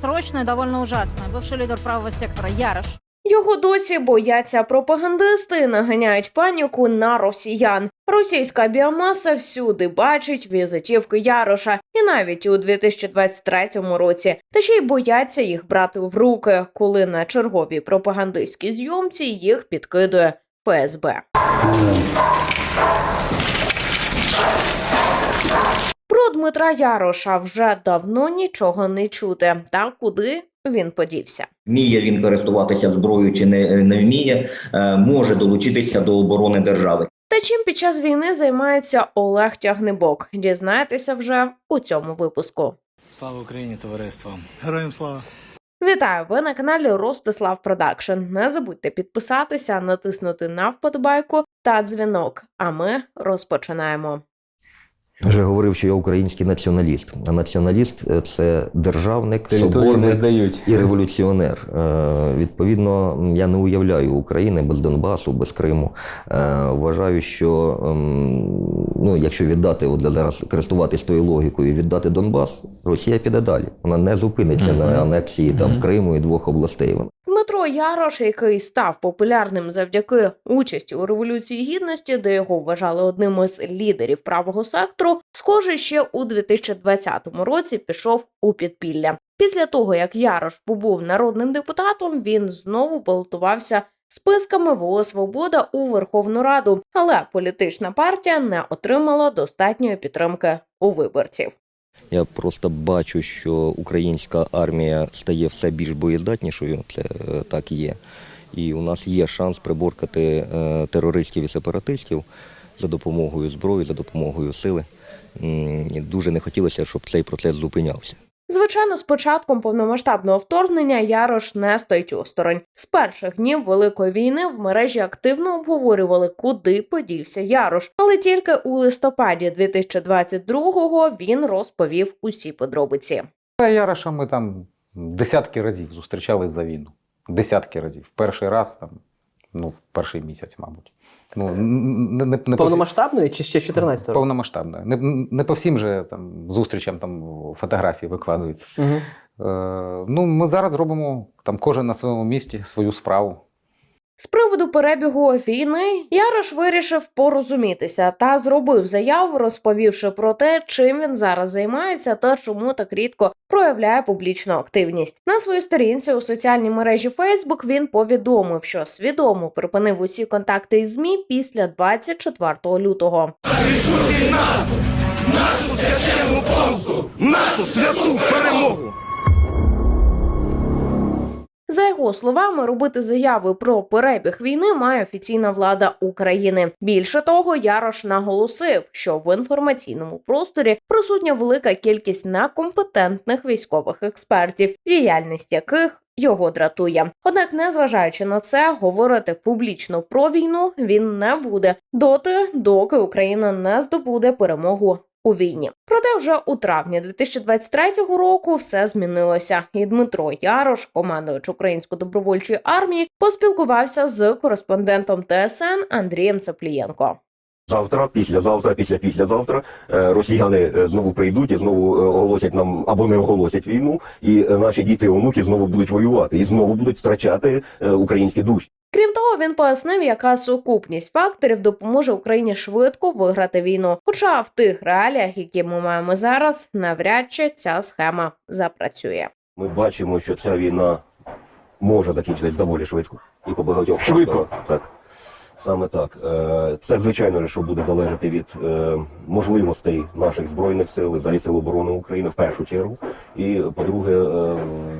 Срочно и довольно ужасно. Бывший лидер правого сектора Ярош Його досі бояться пропагандисти наганяють паніку на росіян. Російська біомаса всюди бачить візитівки Яроша, і навіть у 2023 році. Та ще й бояться їх брати в руки, коли на черговій пропагандистській зйомці їх підкидує ФСБ. Дмитра Яроша вже давно нічого не чути. Та куди він подівся? Вміє він користуватися зброєю чи не, не вміє, е, може долучитися до оборони держави. Та чим під час війни займається Олег Тягнебок? Дізнаєтеся вже у цьому випуску. Слава Україні, товариство! Героям слава. Вітаю! Ви на каналі Ростислав Продакшн. Не забудьте підписатися, натиснути на вподобайку та дзвінок. А ми розпочинаємо. Вже говорив, що я український націоналіст. А націоналіст е, це державник, соборник здають. і революціонер. Е, Відповідно, я не уявляю України без Донбасу, без Криму. Е, Вважаю, що ем, ну, якщо віддати от зараз користуватись тою логікою, віддати Донбас, Росія піде далі. Вона не зупиниться на анексії там. Криму і двох областей. Дмитро Ярош, який став популярним завдяки участі у революції гідності, де його вважали одним із лідерів правого сектору, схоже, ще у 2020 році пішов у підпілля. Після того як Ярош побув народним депутатом, він знову балотувався списками ВО Свобода у Верховну Раду, але політична партія не отримала достатньої підтримки у виборців. Я просто бачу, що українська армія стає все більш боєздатнішою. Це е, так є. І у нас є шанс приборкати е, терористів і сепаратистів за допомогою зброї, за допомогою сили. Дуже не хотілося, щоб цей процес зупинявся. Звичайно, з початком повномасштабного вторгнення Ярош не стоїть осторонь. З перших днів великої війни в мережі активно обговорювали, куди подівся Ярош. Але тільки у листопаді 2022-го він розповів усі подробиці. Яроша ми там десятки разів зустрічались за війну. Десятки разів. Перший раз там, ну, в перший місяць, мабуть. Ну, не, не, не по Повномасштабної чи ще 14 року? Повномасштабною. Не, не по всім же там, зустрічам там, фотографії викладаються. Угу. Е, ну, ми зараз робимо там кожен на своєму місці свою справу. З приводу перебігу війни Ярош вирішив порозумітися та зробив заяву, розповівши про те, чим він зараз займається та чому так рідко проявляє публічну активність. На своїй сторінці у соціальній мережі Facebook він повідомив, що свідомо припинив усі контакти із ЗМІ після 24 лютого. Нашу святу перемогу! За його словами, робити заяви про перебіг війни має офіційна влада України. Більше того, Ярош наголосив, що в інформаційному просторі присутня велика кількість некомпетентних військових експертів, діяльність яких його дратує. Однак, незважаючи на це, говорити публічно про війну він не буде доти, доки Україна не здобуде перемогу у війні. Проте вже у травні 2023 року все змінилося, і Дмитро Ярош, командувач української добровольчої армії, поспілкувався з кореспондентом ТСН Андрієм Цеплієнко. Завтра, післязавтра, після післязавтра е, росіяни е, знову прийдуть і знову е, оголосять нам або не оголосять війну, і наші діти і онуки знову будуть воювати і знову будуть втрачати українські душі. Крім того, він пояснив, яка сукупність факторів допоможе Україні швидко виграти війну. Хоча в тих реаліях, які ми маємо зараз, навряд чи ця схема запрацює. Ми бачимо, що ця війна може закінчитись доволі швидко і по багатьох Швидко. Так. Саме так. Е, Це звичайно, що буде залежати від е, можливостей наших збройних сил, взагалі сил оборони України в першу чергу, і по-друге, е,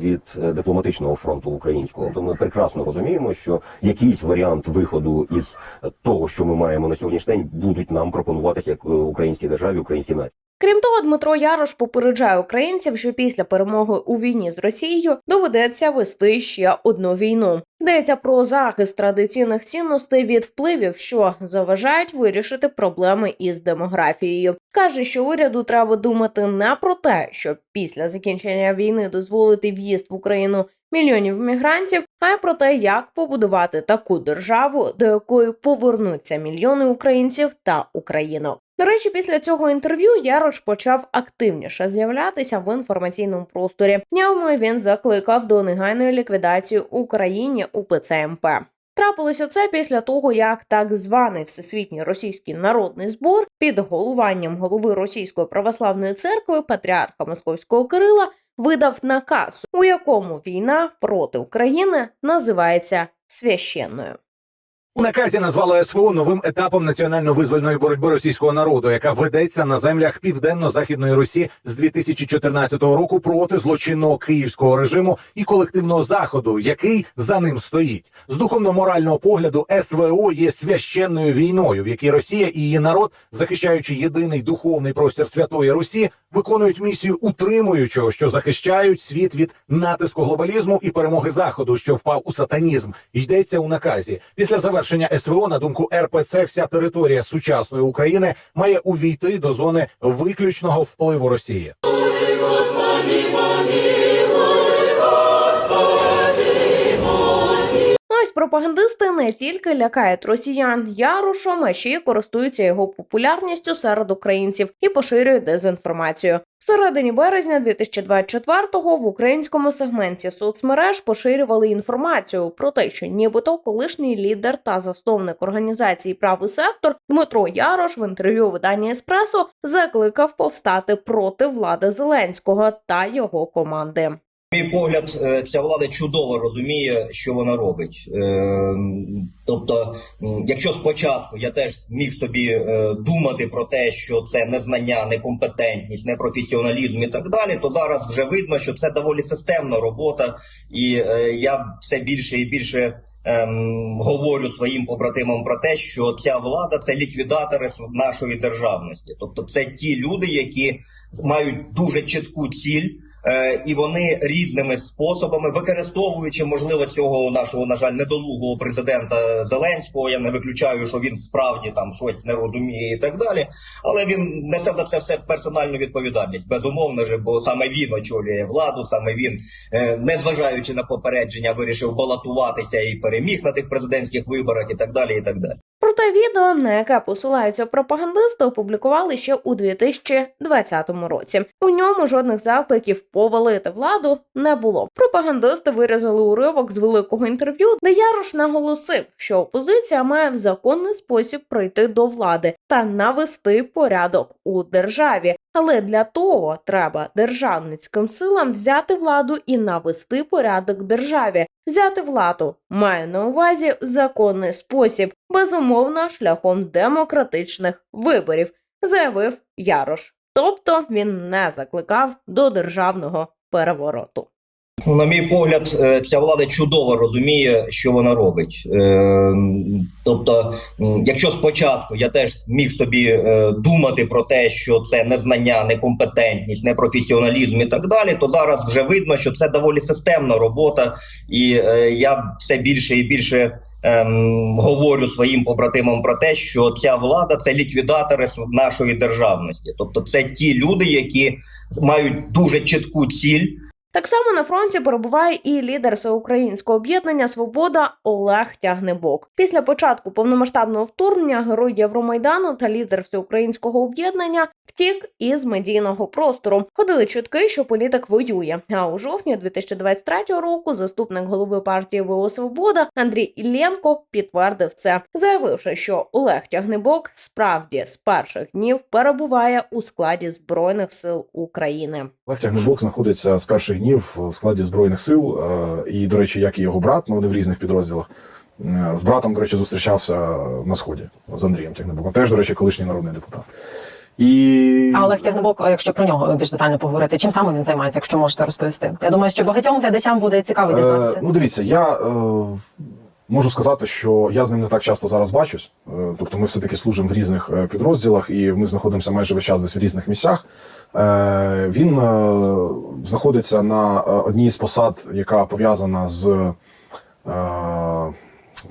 від дипломатичного фронту українського. То ми прекрасно розуміємо, що якийсь варіант виходу із того, що ми маємо на сьогоднішній день, будуть нам пропонуватися як українській державі, українській нації. Крім того, Дмитро Ярош попереджає українців, що після перемоги у війні з Росією доведеться вести ще одну війну. Йдеться про захист традиційних цінностей від впливів, що заважають вирішити проблеми із демографією. каже, що уряду треба думати не про те, щоб після закінчення війни дозволити в'їзд в Україну мільйонів мігрантів, а й про те, як побудувати таку державу, до якої повернуться мільйони українців та українок. До речі, після цього інтерв'ю Ярош почав активніше з'являтися в інформаційному просторі. Днями він закликав до негайної ліквідації Україні УПЦ МП. Трапилося це після того, як так званий Всесвітній російський народний збор під головуванням голови Російської православної церкви патріарха Московського Кирила видав наказ, у якому війна проти України називається священною. У наказі назвали СВО новим етапом національно-визвольної боротьби російського народу, яка ведеться на землях південно-західної Русі з 2014 року проти злочинного київського режиму і колективного заходу, який за ним стоїть. З духовно-морального погляду СВО є священною війною, в якій Росія і її народ, захищаючи єдиний духовний простір Святої Русі, виконують місію утримуючого, що захищають світ від натиску глобалізму і перемоги заходу, що впав у сатанізм. Йдеться у наказі. Після завершення СВО, на думку РПЦ, вся територія сучасної України має увійти до зони виключного впливу Росії. Ось пропагандисти не тільки лякають росіян Ярошом, а ще й користуються його популярністю серед українців і поширюють дезінформацію. В середині березня 2024-го в українському сегменті соцмереж поширювали інформацію про те, що нібито колишній лідер та засновник організації Правий сектор Дмитро Ярош в інтерв'ю видання Еспресо закликав повстати проти влади Зеленського та його команди. Мій погляд, е, ця влада чудово розуміє, що вона робить. Е, Тобто, якщо спочатку я теж міг собі е, думати про те, що це незнання, некомпетентність, непрофесіоналізм і так далі, то зараз вже видно, що це доволі системна робота, і я все більше і більше. Ем, говорю своїм побратимам про те, що ця влада це ліквідатори нашої державності, тобто це ті люди, які мають дуже чітку ціль, і вони різними способами, використовуючи можливо цього нашого на жаль недолугого президента Зеленського. Я не виключаю, що він справді там щось не розуміє і так далі. Але він несе за це все персональну відповідальність. Безумовно же, бо саме він очолює владу, саме він, е, незважаючи на попередження, вирішив балотуватися і переміг на тих президентських виборах, і так далі. І так далі. Проте відео, на яке посилаються пропагандисти, опублікували ще у 2020 році. У ньому жодних закликів повалити владу не було. Пропагандисти вирізали уривок з великого інтерв'ю, де Ярош наголосив, що опозиція має в законний спосіб прийти до влади та навести порядок у державі. Але для того треба державницьким силам взяти владу і навести порядок державі. Взяти владу має на увазі законний спосіб, безумовно, шляхом демократичних виборів, заявив Ярош. Тобто він не закликав до державного перевороту. На мій погляд, е, ця влада чудово розуміє, що вона робить. Е, Тобто, якщо спочатку я теж міг собі е, думати про те, що це незнання, некомпетентність, непрофесіоналізм і так далі, то зараз вже видно, що це доволі системна робота, і я все більше і більше. Ем, говорю своїм побратимам про те, що ця влада це ліквідатори нашої державності, тобто це ті люди, які мають дуже чітку ціль, Так само на фронті перебуває і лідер всеукраїнського об'єднання Свобода Олег Тягнебок. Після початку повномасштабного вторгнення герой Євромайдану та лідер всеукраїнського об'єднання втік із медійного простору. Ходили чутки, що політик воює. А у жовтні 2023 року заступник голови партії ВО Свобода Андрій Ілленко підтвердив це, заявивши, що Олег Тягнебок справді з перших днів перебуває у складі збройних сил України. Олег Тягнебок знаходиться з перших днів в складі збройних сил. е, І, до речі, як і його брат, ну вони в різних підрозділах. Е, З братом, до речі, зустрічався на сході з Андрієм Тягнебоком. Теж, до речі, колишній народний депутат. І А Олег Тягнебок, якщо про нього більш детально поговорити, чим саме він займається, якщо можете розповісти? Я думаю, що багатьом глядачам буде цікаво Е, дізнатися. ну, дивіться, я е, можу сказати, що я з ним не так часто зараз бачусь. Е, тобто, ми все-таки служимо в різних е, підрозділах, і ми знаходимося майже весь час десь в різних місцях. Е, він е, знаходиться на е, одній з посад, яка пов'язана з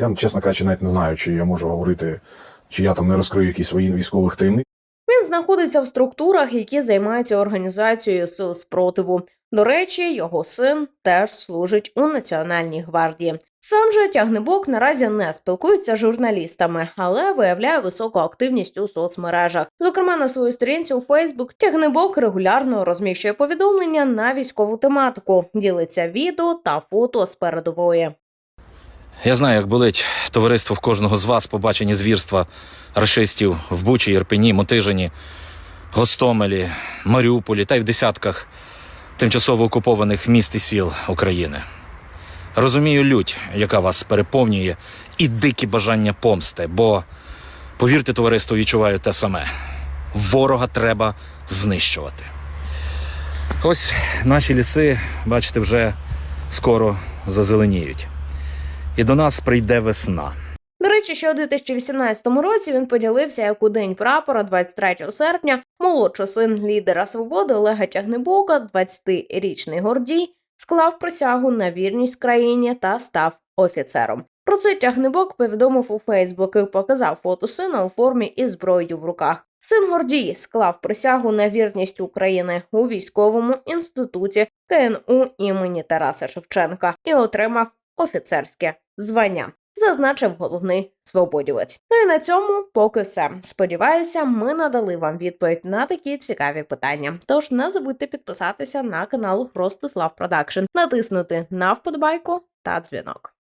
Я, чесно кажучи, навіть не знаю, чи я можу говорити, чи я там не розкрию якісь свої військових таємниць. Він знаходиться в структурах, які займаються організацією сил спротиву. До речі, його син теж служить у Національній гвардії. Сам же тягнебок наразі не спілкується з журналістами, але виявляє високу активність у соцмережах. Зокрема, на своїй сторінці у Фейсбук тягнебок регулярно розміщує повідомлення на військову тематику, ділиться відео та фото з передової. Я знаю, як болить товариство в кожного з вас побачені звірства рашистів в Бучі, Єрпені, Мотижині, Гостомелі, Маріуполі та й в десятках тимчасово окупованих міст і сіл України. Розумію лють, яка вас переповнює, і дикі бажання помсти, бо, повірте, товариство, відчуваю те саме. Ворога треба знищувати. Ось наші ліси, бачите, вже скоро зазеленіють. І до нас прийде весна. До речі, ще у 2018 році він поділився, як у день прапора, 23 серпня, молодший син лідера свободи Олега Тягнебока, 20-річний Гордій, склав присягу на вірність країні та став офіцером. Про це Тягнебок повідомив у Фейсбук і показав фото сина у формі і зброєю в руках. Син Гордій склав присягу на вірність України у військовому інституті КНУ імені Тараса Шевченка і отримав офіцерське звання. Зазначив головний свободівець. Ну і на цьому поки все. Сподіваюся, ми надали вам відповідь на такі цікаві питання. Тож не забудьте підписатися на канал Ростислав Продакшн, натиснути на вподобайку та дзвінок.